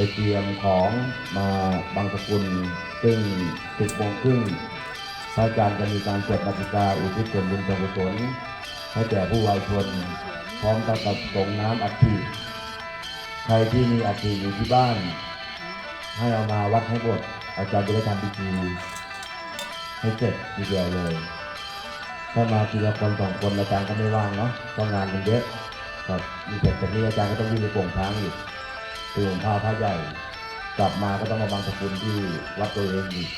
ไปเตรียมของมาบางสกุลซึ่งสิบโมงครึ่งพระอาจารย์จะมีการจดบัตรกาอุทิศส่วนบุญส่วนกุศลให้แก่ผู้วายชน พร้อมกับส่งน้ำอัฐิใครที่มีอัฐิอยู่ที่บ้าน ให้เอามาวัดให้บดอาจารย์จะได้ทำพิธีให้เสร็จทีเดียวเลยถ้ามาทีละคนสองคนอาจารย์ก็ไม่ว่างเนาะต้องงานมันเยอะครับมีเสร็จจากนี้อาจารย์ก็ต้องวิ่งไปโป่งช้างอีก ตื่นผ้าพระใหญ่ กลับมาก็ต้องมาบางสกุลที่วัดตัวเองอีก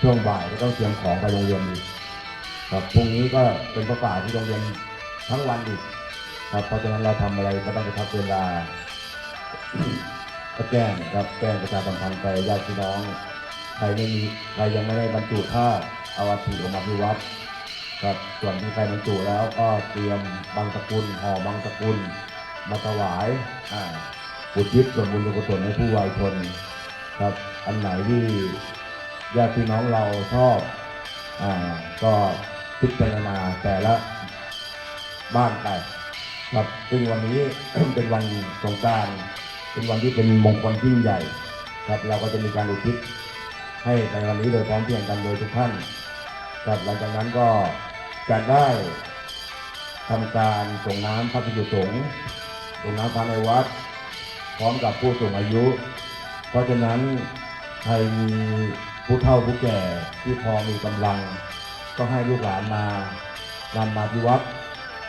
ช่วงบ่ายก็ต้องเตรียมของไปโรงเรียนอีกครับพรุ่งนี้ก็เป็นประกาศที่โรงเรียนทั้งวันอีกครับเพราะฉะนั้นเราทำอะไรก็ต้องไปทับเวลาก็แจ้งครับแจ้งประชาสัมพันธ์ไปญาติพี่น้องใครไม่มีใครยังไม่ได้บรรจุผ้าเอาอัฐิออกมาที่วัดครับส่วนที่ใครบรรจุแล้วก็เตรียมบางสกุลห่อบางสกุลมาถวายอ่า อุทิศส่วนบุญส่วนกุศลให้ผู้วายชนครับ อันไหนที่ญาติพี่น้องเราชอบอ่าก็พิจารณาแต่ละบ้านไปครับซึ่งวันนี้เป็นวันสงการเป็นวันที่เป็นมงคลยิ่งใหญ่ ครับเราก็จะมีการอุทิศให้ในวันนี้โดยพร้อมเพียงกันโดยทุกท่านครับหลังจากนั้นก็จะได้ทำการส่งน้ำพระภิกษุสงฆ์ส่งน้ำพระในวัด พร้อมกับผู้สูงอายุ เพราะฉะนั้นใครมีผู้เฒ่าผู้แก่ที่พอมีกำลัง ก็ให้ลูกหลานมานำมาที่วัด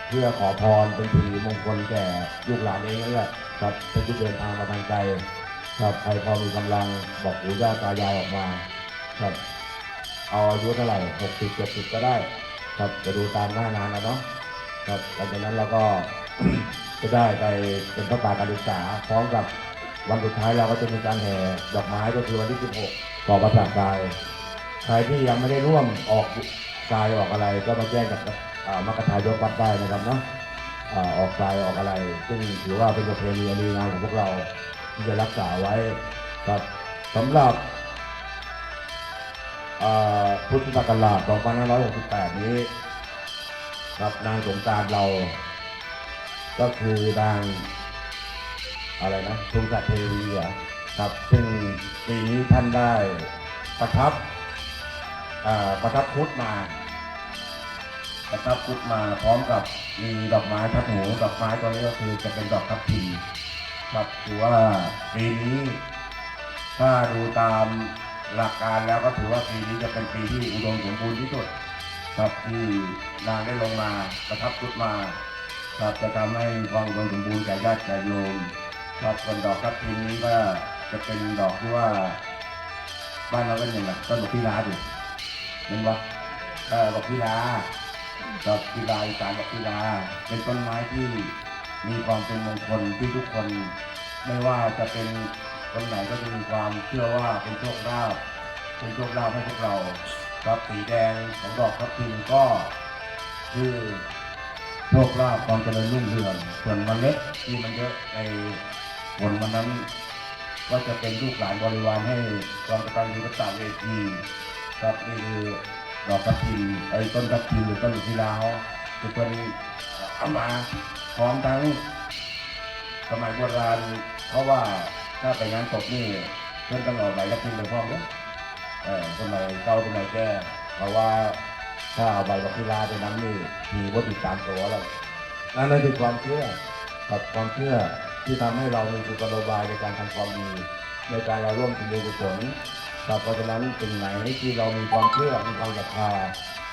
เพื่อขอพรเป็นสิริมงคลแก่ลูกหลานเองนั่นแหละครับเป็นที่เดินทางมาทางไกลครับใครพอมีกำลังบอกปู่ย่าตายายออกมาครับเอาอายุเท่าไหร่หกสิบเจ็ดสิบก็ได้ ครับจะดูตามหน้างานนะเนาะครับหลังจากนั้นเราก็ จะได้ไปเป็นพระป่าการศึกษาพร้อมกับวันสุดท้ายเราก็จะมีการแห่ดอกไม้ก็คือวันที่ 16 ต่อประสาทกาย ใครที่ยังไม่ได้ร่วมออกกายออกอะไร ก็มาแจ้งกับมัคคทายกวัดได้นะครับเนาะออกกายออกอะไร ซึ่งถือว่าเป็นประเพณีอนดีงามของพวกเราที่จะรักษาไว้ครับสำหรับพุทธศักราช2568 นี้ ครับนางสงการเรา ก็คือนางอะไรนะทุงศัดเทวีครับ ซึ่งปีนี้ท่านได้ประทับประทับพุทธมา ประทับพุทธมาพร้อมกับมีดอกไม้ทับหูดอกไม้ตัวนี้ก็คือจะเป็นดอกทับทิมครับถือว่าปีนี้ ถ้าดูตามหลักการแล้วก็ถือว่าปีนี้จะเป็นปีที่อุดมสมบูรณ์ที่สุดครับที่นางได้ลงมาประทับชุดมา ครับจะทำให้ความสมบูรณ์แก่ญาติแก่โยมครับส่วนดอกทับทิมนี้ก็จะเป็นดอกที่ว่า บ้านเราเป็นอย่างไรต้นดอกพิลาดิเห็นปะดอกพิลาดอกพิลาอีสานดอกพิลาเป็นต้นไม้ที่มีความเป็นมงคลที่ทุกคน ไม่ว่าจะเป็นคนไหนก็จะมีความเชื่อว่าเป็นโชคลาภเป็นโชคลาภให้พวกเรา ครับสีแดงของดอกทับทิมก็คือ โชคลาภความเจริญรุ่งเรืองส่วนมันเล็ดที่มันเยอะในผลวันนั้น ก็จะเป็นลูกหลานบริวารให้ความกตัญญูกตเวทีครับนี่คือดอกทับทิมไอ้ต้นทับทิมหรือต้นศิลาเขาจะเป็นเอามาพร้อมทั้งสมัยโบราณเพราะว่าถ้าไปงานศพนี่เพื่อนต้องเอาใบกระพินไปพร้อมเนอะเออสมัยเก่าสมัยแก่เพราะว่า ถ้าเอาใบกระพิลาไปนั้นนี่มีวัตถุตามตัวแล้วนั่นคือความเชื่อกับความเชื่อที่ทำให้เรามีกุศโลบายในการทำความดีในการเราร่วมทำบุญกุศลครับเพราะฉะนั้นสิ่งไหนที่เรามีความเชื่อมีความศรัทธา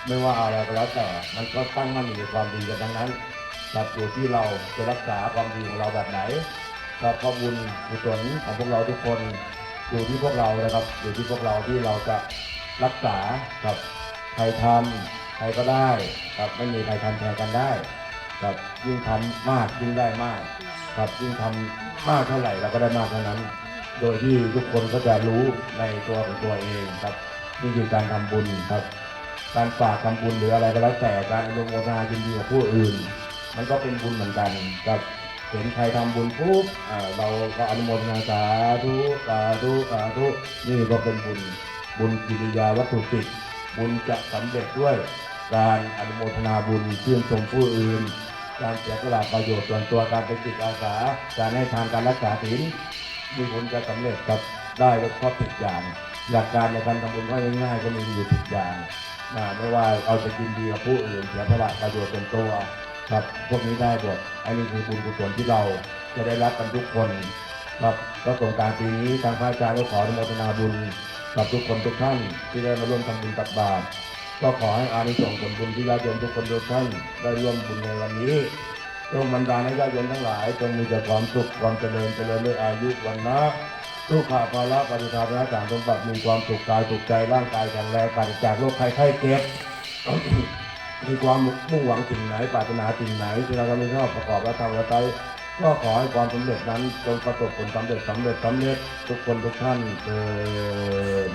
ไม่ว่าอะไรก็แล้วแต่มันก็ตั้งมั่นอยู่ในความดีกันทั้งนั้นครับอยู่ที่เราจะรักษาความดีของเราแบบไหนครับข้อบุญกุศลของพวกเราทุกคนอยู่ที่พวกเรานะครับอยู่ที่พวกเราที่เราจะรักษาครับ ใครทำใครก็ได้ครับไม่มีใครทำแทนกันได้ครับยิ่งทำมากยิ่งได้มากครับยิ่งทำมากเท่าไหร่เราก็ได้มากเท่านั้น โดยที่ทุกคนก็จะรู้ในตัวของตัวเองครับนี่คือการทำบุญครับ การฝากทำบุญหรืออะไรก็แล้วแต่การอนุโมทนายินดีกับผู้อื่น มันก็เป็นบุญเหมือนกันกับเห็นใครทำบุญปุ๊บเราก็อนุโมทนาสาธุสาธุสาธุนี่ก็เป็นบุญบุญกิริยาวัตถุจิต บุญจะสำเร็จด้วยการอนุโมทนาบุญชื่นชมผู้อื่น การเสียสละประโยชน์ส่วนตัวการเป็นจิตอาสาการให้ทานการรักษาศีลมีผลจะสำเร็จครับได้ลดข้อผิดอย่าง หลักการในการทำบุญก็ง่ายๆก็มีอยู่ผิดอย่างนะไม่ว่าเอาจะกินดีกับผู้อื่นเสียสละประโยชน์ส่วนตัวครับพวกนี้ได้หมดอันนี้คือบุญกุศลที่เราจะได้รับกันทุกคน ครับก็สงการปีนี้ทางพระอาจารย์ก็ขออนุโมทนาบุญ กับทุกคนทุกท่านที่ได้มาร่วมทำบุญตักบาตรก็ขอให้อานิสงส์ผลบุญที่ญาติโยมทุกคนทุกท่านได้ร่วมบุญในวันนี้จงบรรดาให้ญาติโยมทั้งหลายจงมีแต่ความสุขความเจริญเจริญด้วยอายุวันนะทุกขาภาระปฏิทานนะจางสมบัติมีความสุขกายสุขใจร่างกายแข็งแรงปราศจากโรคภัยไข้เจ็บมีความมุ่งหวังสิ่งไหนปรารถนาสิ่งไหนที่เราก็ไม่ชอบประกอบและทำและไป ก็ขอให้ความสำเร็จนั้นจงประสบผลสำเร็จสำเร็จสำเร็จทุกคนทุกท่านเกิน